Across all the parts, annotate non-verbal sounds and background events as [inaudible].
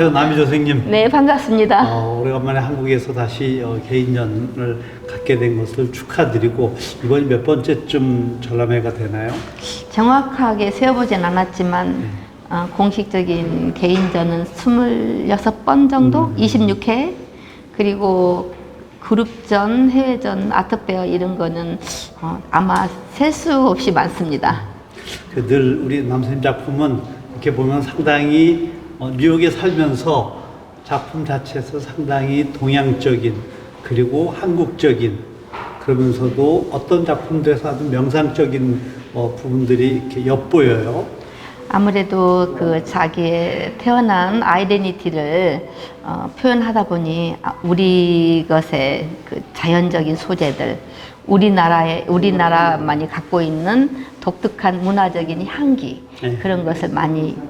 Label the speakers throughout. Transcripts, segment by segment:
Speaker 1: 안녕하세요. 남희조 선생님.
Speaker 2: 네, 반갑습니다.
Speaker 1: 어, 오래간만에 한국에서 다시 어, 개인전을 갖게 된 것을 축하드리고 이번이 몇 번째쯤 전람회가 되나요?
Speaker 2: 정확하게 세어보진 않았지만 어, 공식적인 개인전은 26번 정도, 26회 그리고 그룹전, 해외전, 아트페어 이런 거는 어, 아마 셀 수 없이 많습니다.
Speaker 1: 그늘 우리 남선생님 작품은 이렇게 보면 상당히 어, 뉴욕에 살면서 작품 자체에서 상당히 동양적인 그리고 한국적인 그러면서도 어떤 작품들에서 아주 명상적인 어, 부분들이 이렇게 엿보여요.
Speaker 2: 아무래도 그 자기의 태어난 아이덴티티를 어, 표현하다 보니 아, 우리 것의 그 자연적인 소재들, 우리나라의 우리나라만이 갖고 있는 독특한 문화적인 향기
Speaker 1: 네.
Speaker 2: 그런 것을 많이 어,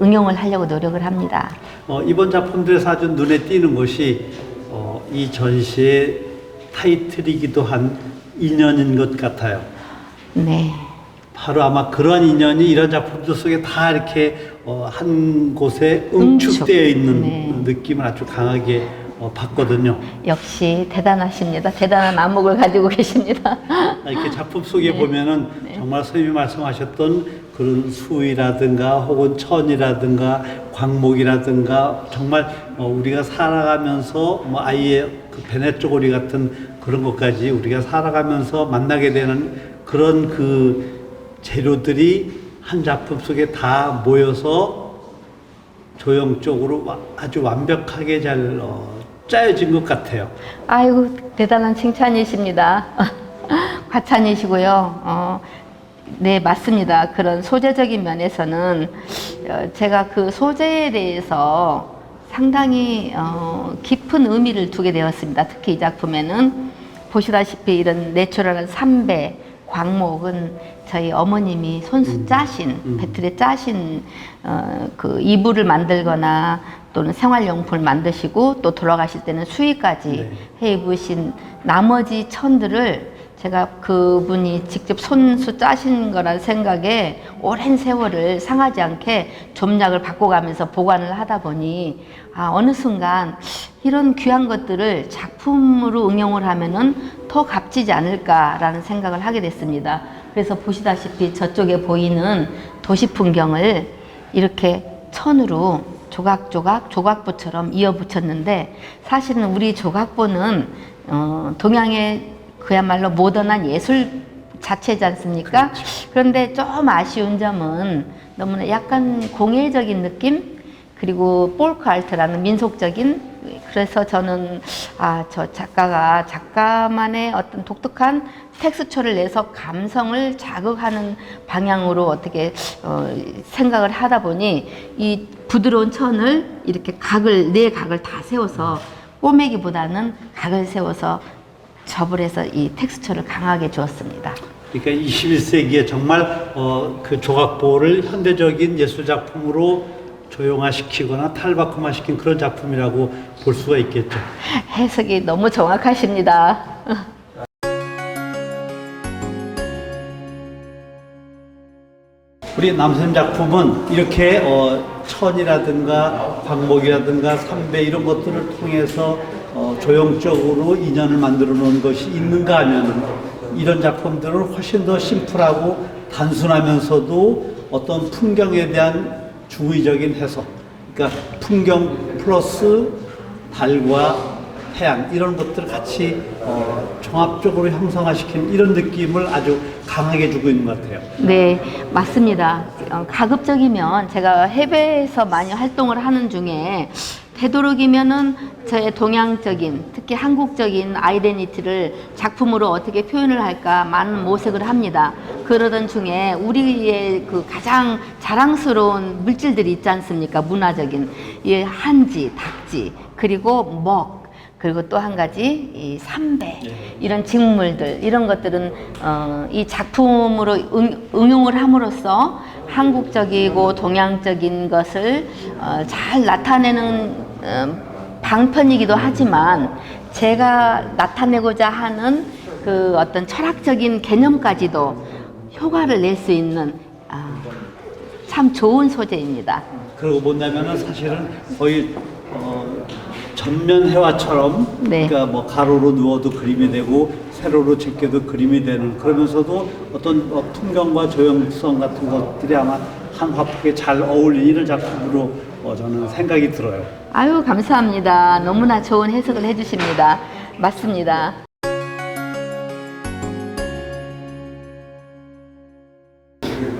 Speaker 2: 응용을 하려고 노력을 합니다.
Speaker 1: 어, 이번 작품들에서 아주 눈에 띄는 것이 어, 이 전시의 타이틀이기도 한 인연인 것 같아요.
Speaker 2: 네.
Speaker 1: 바로 아마 그러한 인연이 이런 작품들 속에 다 이렇게 어, 한 곳에 응축되어
Speaker 2: 응축.
Speaker 1: 있는
Speaker 2: 네.
Speaker 1: 느낌을 아주 강하게 어, 받거든요.
Speaker 2: 역시 대단하십니다. 대단한 안목을 가지고 [laughs] 계십니다.
Speaker 1: 이렇게 작품 속에
Speaker 2: 네.
Speaker 1: 보면은 정말 선생님이 말씀하셨던 그런 수위라든가 혹은 천이라든가 광목이라든가 정말 어, 우리가 살아가면서 뭐 아이의 그 베네 쪼고리 같은 그런 것까지 우리가 살아가면서 만나게 되는 그런 그 재료들이 한 작품 속에 다 모여서 조형적으로 와- 아주 완벽하게 잘 어, 짜여진 것 같아요.
Speaker 2: 아이고 대단한 칭찬이십니다. [laughs] 과찬이시고요. 어, 네 맞습니다. 그런 소재적인 면에서는 어, 제가 그 소재에 대해서 상당히 어, 깊은 의미를 두게 되었습니다. 특히 이 작품에는 보시다시피 이런 내추럴한 삼배 광목은 저희 어머님이 손수 짜신 배틀에 짜신 어, 그 이불을 만들거나 또는 생활용품을 만드시고 또 돌아가실 때는 수의까지
Speaker 1: 네.
Speaker 2: 해 입으신 나머지 천들을 제가 그분이 직접 손수 짜신 거란 생각에 오랜 세월을 상하지 않게 좀약을 바꿔가면서 보관을 하다 보니 아 어느 순간 이런 귀한 것들을 작품으로 응용을 하면은 더 값지지 않을까라는 생각을 하게 됐습니다. 그래서 보시다시피 저쪽에 보이는 도시 풍경을 이렇게 천으로 조각조각 조각보처럼 이어 붙였는데 사실은 우리 조각보는 어, 동양의 그야말로 모던한 예술 자체지 않습니까? 그런데 좀 아쉬운 점은 너무나 약간 공예적인 느낌 그리고 볼크 알트라는 민속적인 그래서 저는 아 저 작가가 작가만의 어떤 독특한 텍스처를 내서 감성을 자극하는 방향으로 어떻게 어, 생각을 하다 보니 이 부드러운 천을 이렇게 각을 네 각을 다 세워서 꼬매기보다는 각을 세워서 접을 해서 이 텍스처를 강하게 주었습니다.
Speaker 1: 그러니까 21세기에 정말 어, 그 조각보를 현대적인 예술 작품으로 조용화시키거나 탈바꿈화시킨 그런 작품이라고 볼 수가 있겠죠.
Speaker 2: 해석이 너무 정확하십니다.
Speaker 1: 우리 남선 작품은 이렇게 어, 천이라든가 광목이라든가 삼배 이런 것들을 통해서 어, 조형적으로 인연을 만들어 놓은 것이 있는가 하면은 이런 작품들은 훨씬 더 심플하고 단순하면서도 어떤 풍경에 대한 중의적인 해석. 그러니까 풍경 플러스 달과 해안 이런 것들을 같이 어, 종합적으로 형성화시킨 이런 느낌을 아주 강하게 주고 있는 것 같아요.
Speaker 2: 네, 맞습니다. 어, 가급적이면 제가 해외에서 많이 활동을 하는 중에 되도록이면은 저의 동양적인, 특히 한국적인 아이덴티티를 작품으로 어떻게 표현을 할까 많은 모색을 합니다. 그러던 중에 우리의 그 가장 자랑스러운 물질들이 있지 않습니까? 문화적인. 이 한지, 닭지, 그리고 먹, 그리고 또 한 가지 이 삼배 이런 직물들 이런 것들은 어, 이 작품으로 응, 응용을 함으로써 한국적이고 동양적인 것을 어, 잘 나타내는 어, 방편이기도 하지만 제가 나타내고자 하는 그 어떤 철학적인 개념까지도 효과를 낼 수 있는 아, 참 좋은 소재입니다.
Speaker 1: 그리고 뭐냐면은 사실은 거의 어, 전면 회화처럼
Speaker 2: 네.
Speaker 1: 그러니까 뭐 가로로 누워도 그림이 되고 세로로 제껴도 그림이 되는 그러면서도 어떤 어, 풍경과 조형성 같은 것들이 아마 한 화폭에 잘 어울리는 작품으로 어, 저는 생각이 들어요.
Speaker 2: 아유 감사합니다. 너무나 좋은 해석을 해주십니다. 맞습니다.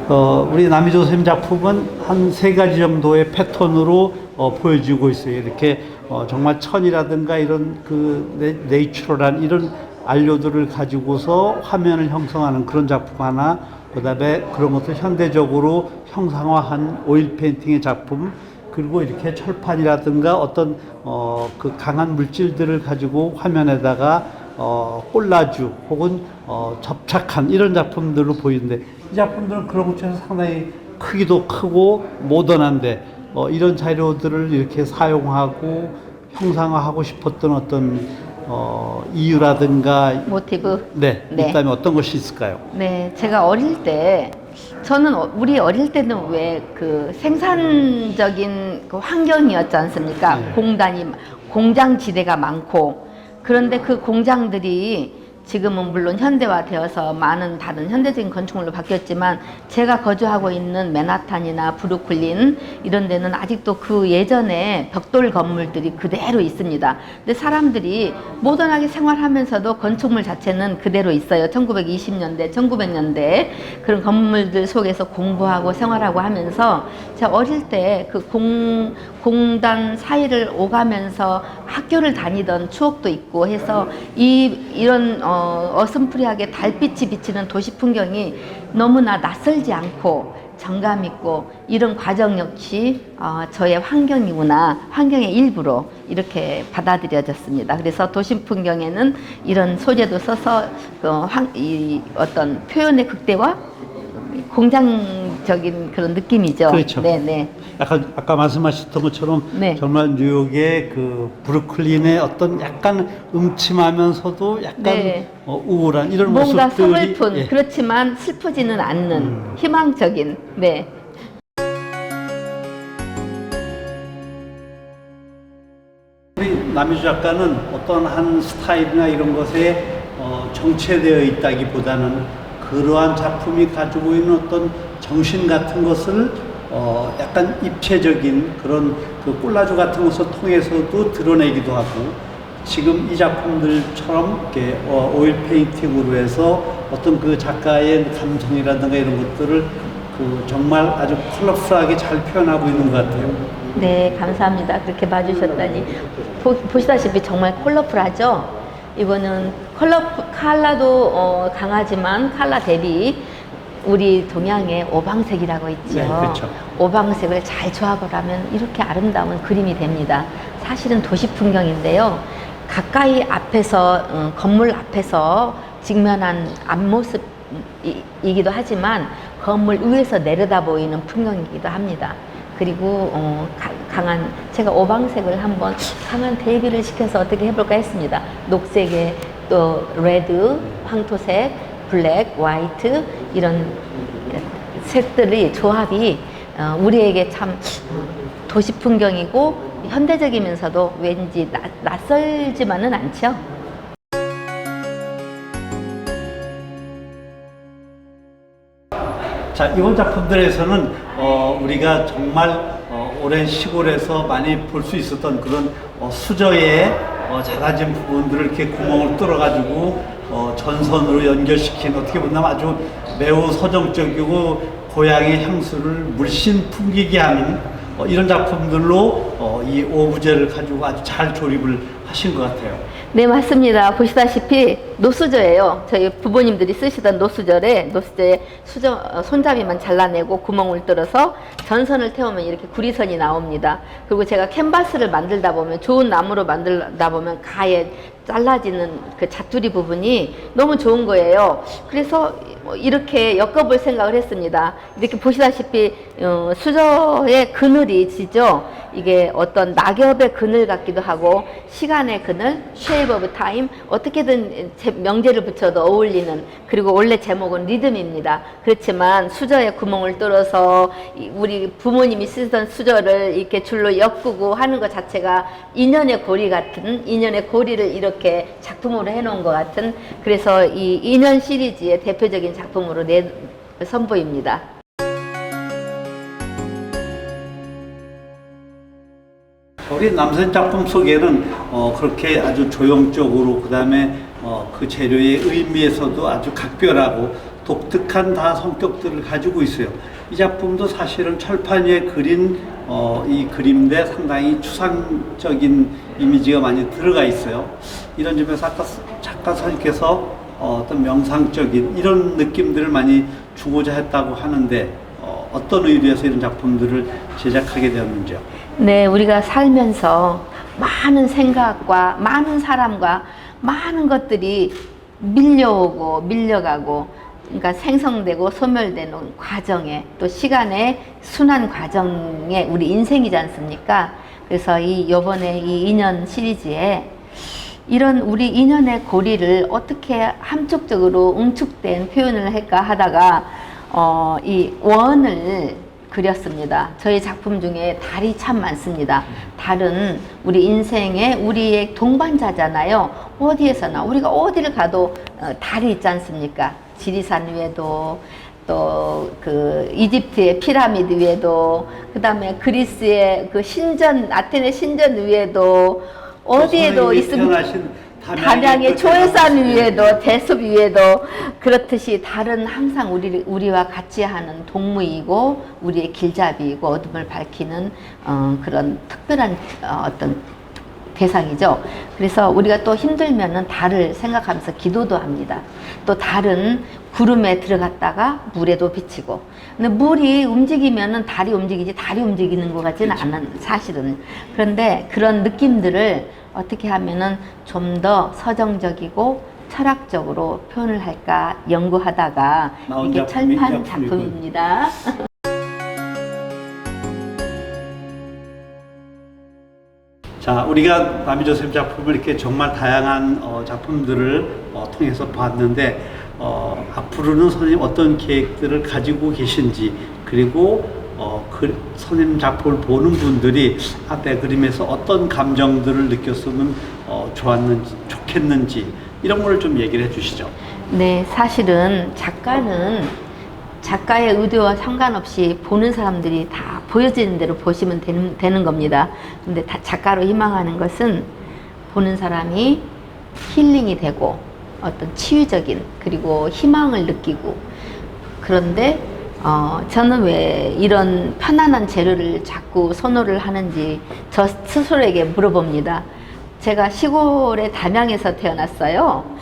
Speaker 1: 어, 우리 남희조 선생님 작품은 한 세 가지 정도의 패턴으로 어, 보여지고 있어요. 이렇게 어, 정말 천이라든가 이런 그 네, 네이처럴한 이런 안료들을 가지고서 화면을 형성하는 그런 작품 하나, 그 다음에 그런 것을 현대적으로 형상화한 오일 페인팅의 작품, 그리고 이렇게 철판이라든가 어떤 어, 그 강한 물질들을 가지고 화면에다가 어, 콜라주 혹은 어, 접착한 이런 작품들로 보이는데 이 작품들은 그런 것에서 상당히 크기도 크고 모던한데 어, 이런 자료들을 이렇게 사용하고 형상화하고 싶었던 어떤 어, 이유라든가
Speaker 2: 모티브.
Speaker 1: 네,
Speaker 2: 네.
Speaker 1: 있다면 어떤 것이 있을까요?
Speaker 2: 네, 제가 어릴 때 저는 어- 우리 어릴 때는 왜 그 생산적인 그 환경이었지 않습니까?
Speaker 1: 네.
Speaker 2: 공단이 공장 지대가 많고 그런데 그 공장들이 지금은 물론 현대화되어서 많은 다른 현대적인 건축물로 바뀌었지만 제가 거주하고 있는 맨하탄이나 브루클린 이런 데는 아직도 그 예전에 벽돌 건물들이 그대로 있습니다. 근데 사람들이 모던하게 생활하면서도 건축물 자체는 그대로 있어요. 1920년대, 1900년대 그런 건물들 속에서 공부하고 생활하고 하면서 제가 어릴 때 그 공, 공단 사이를 오가면서 학교를 다니던 추억도 있고 해서 이 이런 어, 어슴푸레하게 달빛이 비치는 도시 풍경이 너무나 낯설지 않고 정감 있고 이런 과정 역시 어, 저의 환경이구나 환경의 일부로 이렇게 받아들여졌습니다. 그래서 도시 풍경에는 이런 소재도 써서 그 환, 이 어떤 표현의 극대화 공장적인 그런 느낌이죠.
Speaker 1: 그렇죠.
Speaker 2: 네, 네.
Speaker 1: 약간 아까 말씀하셨던 것처럼
Speaker 2: 네.
Speaker 1: 정말 뉴욕의 그 브루클린의 어떤 약간 음침하면서도 약간
Speaker 2: 네.
Speaker 1: 어, 우울한 이런
Speaker 2: 뭔가
Speaker 1: 모습들이
Speaker 2: 서글픈
Speaker 1: 예.
Speaker 2: 그렇지만 슬프지는 않는
Speaker 1: 음.
Speaker 2: 희망적인 네.
Speaker 1: 우리 남희주 작가는 어떤 한 스타일이나 이런 것에 어, 정체되어 있다기보다는 그러한 작품이 가지고 있는 어떤 정신 같은 것을 어, 약간 입체적인 그런 그 콜라주 같은 것을 통해서도 드러내기도 하고 지금 이 작품들처럼 이렇게 어, 오일 페인팅으로 해서 어떤 그 작가의 감성이라든가 이런 것들을 그 정말 아주 컬러풀하게 잘 표현하고 있는 것 같아요.
Speaker 2: 네, 감사합니다. 그렇게 봐주셨다니. 보, 보시다시피 정말 컬러풀하죠? 이거는 컬러, 칼라도 어, 강하지만 칼라 대비 우리 동양의 오방색이라고 있죠.
Speaker 1: 네, 그렇죠.
Speaker 2: 오방색을 잘 조합을 하면 이렇게 아름다운 그림이 됩니다. 사실은 도시 풍경인데요. 가까이 앞에서, 어, 건물 앞에서 직면한 앞모습이기도 하지만 건물 위에서 내려다 보이는 풍경이기도 합니다. 그리고 어, 가- 강한 제가 오방색을 한번 강한 대비를 시켜서 어떻게 해볼까 했습니다. 녹색에 또 레드, 황토색, 블랙, 화이트 이런 색들이 조합이 어, 우리에게 참 도시 풍경이고 현대적이면서도 왠지 낯, 낯설지만은 않죠.
Speaker 1: 자, 이번 작품들에서는 어, 우리가 정말 어, 오랜 시골에서 많이 볼 수 있었던 그런 어, 수저의 어, 작아진 부분들을 이렇게 구멍을 뚫어가지고 어, 전선으로 연결시킨 어떻게 보면 아주 매우 서정적이고 고향의 향수를 물씬 풍기게 하는 어, 이런 작품들로 어, 이 오브제를 가지고 아주 잘 조립을 하신 것 같아요.
Speaker 2: 네, 맞습니다. 보시다시피 노수저예요. 저희 부모님들이 쓰시던 노수저에 노수저에 수저 어, 손잡이만 잘라내고 구멍을 뚫어서 전선을 태우면 이렇게 구리선이 나옵니다. 그리고 제가 캔바스를 만들다 보면 좋은 나무로 만들다 보면 가에 잘라지는 그 자투리 부분이 너무 좋은 거예요. 그래서 뭐 이렇게 엮어볼 생각을 했습니다. 이렇게 보시다시피 어, 수저의 그늘이 지죠. 이게 어떤 낙엽의 그늘 같기도 하고 시간의 그늘, 쉐 Slave of Time 어떻게든 제- 명제를 붙여도 어울리는 그리고 원래 제목은 리듬입니다. 그렇지만 수저에 구멍을 뚫어서 이- 우리 부모님이 쓰던 수저를 이렇게 줄로 엮고 하는 것 자체가 인연의 고리 같은 인연의 고리를 이렇게 작품으로 해놓은 것 같은 그래서 이 인연 시리즈의 대표적인 작품으로 내 선보입니다.
Speaker 1: 우리 남선 작품 속에는 어, 그렇게 아주 조형적으로 그다음에 어, 그 재료의 의미에서도 아주 각별하고 독특한 다 성격들을 가지고 있어요. 이 작품도 사실은 철판 위에 그린 어, 이 그림대 상당히 추상적인 이미지가 많이 들어가 있어요. 이런 점에서 아까 작가 선생님께서 어, 어떤 명상적인 이런 느낌들을 많이 주고자 했다고 하는데 어, 어떤 의도에서 이런 작품들을 제작하게 되었는지요?
Speaker 2: 네, 우리가 살면서 많은 생각과 많은 사람과 많은 것들이 밀려오고 밀려가고 그러니까 생성되고 소멸되는 과정에 또 시간의 순환 과정에 우리 인생이지 않습니까? 그래서 이 요번에 이 인연 시리즈에 이런 우리 인연의 고리를 어떻게 함축적으로 응축된 표현을 할까 하다가 어, 이 원을 그렸습니다. 저희 작품 중에 달이 참 많습니다. 달은 우리 인생의 우리의 동반자잖아요. 어디에서나 우리가 어디를 가도 어, 달이 있지 않습니까? 지리산 위에도 또 그 이집트의 피라미드 위에도 그다음에 그리스의 그 신전 아테네 신전 위에도 어디에도
Speaker 1: 선생님이
Speaker 2: 있습니다. 담양의
Speaker 1: 그 태어나신
Speaker 2: 위에도 대숲 위에도 그렇듯이 달은 항상 우리 우리와 같이 하는 동무이고 우리의 길잡이이고 어둠을 밝히는 어, 그런 특별한 어, 어떤 대상이죠. 그래서 우리가 또 힘들면은 달을 생각하면서 기도도 합니다. 또 달은 구름에 들어갔다가 물에도 비치고. 근데 물이 움직이면은 달이 움직이지 달이 움직이는 것 같지는 않은 사실은. 그런데 그런 느낌들을 어떻게 하면은 좀 더 서정적이고 철학적으로 표현을 할까 연구하다가 이게 철판
Speaker 1: 작품이군.
Speaker 2: 작품입니다. [laughs]
Speaker 1: 자, 우리가 남이조셉 작품을 이렇게 정말 다양한 어, 작품들을 어, 통해서 봤는데 어, 앞으로는 선생님 어떤 계획들을 가지고 계신지 그리고 어, 그 선생님 작품을 보는 분들이 아, 내 그림에서 어떤 감정들을 느꼈으면 어, 좋았는지 좋겠는지 이런 거를 좀 얘기를 해 주시죠.
Speaker 2: 네, 사실은 작가는 작가의 의도와 상관없이 보는 사람들이 다 보여지는 대로 보시면 되는, 되는 겁니다. 근데 다 작가로 희망하는 것은 보는 사람이 힐링이 되고 어떤 치유적인 그리고 희망을 느끼고 그런데 어, 저는 왜 이런 편안한 재료를 자꾸 선호를 하는지 저 스스로에게 물어봅니다. 제가 시골의 담양에서 태어났어요.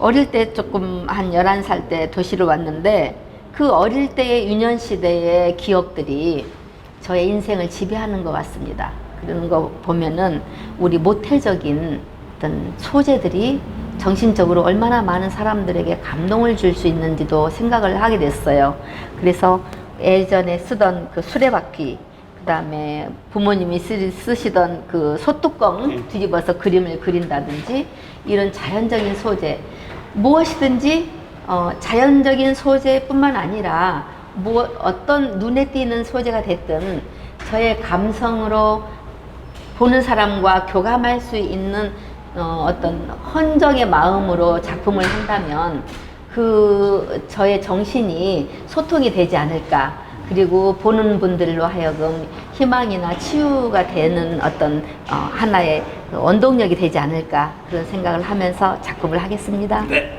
Speaker 2: 어릴 때 조금 한 11살 때 도시로 왔는데 그 어릴 때의 유년 시대의 기억들이 저의 인생을 지배하는 것 같습니다. 그런 거 보면은 우리 모태적인 어떤 소재들이 정신적으로 얼마나 많은 사람들에게 감동을 줄 수 있는지도 생각을 하게 됐어요. 그래서 예전에 쓰던 그 수레바퀴, 그 다음에 부모님이 쓰, 쓰시던 그 소뚜껑 뒤집어서 그림을 그린다든지 이런 자연적인 소재, 무엇이든지 어, 자연적인 소재뿐만 아니라 뭐 어떤 눈에 띄는 소재가 됐든 저의 감성으로 보는 사람과 교감할 수 있는 어, 어떤 헌정의 마음으로 작품을 한다면 그 저의 정신이 소통이 되지 않을까. 그리고 보는 분들로 하여금 희망이나 치유가 되는 어떤 어, 하나의 원동력이 되지 않을까 그런 생각을 하면서 작품을 하겠습니다.
Speaker 1: 네.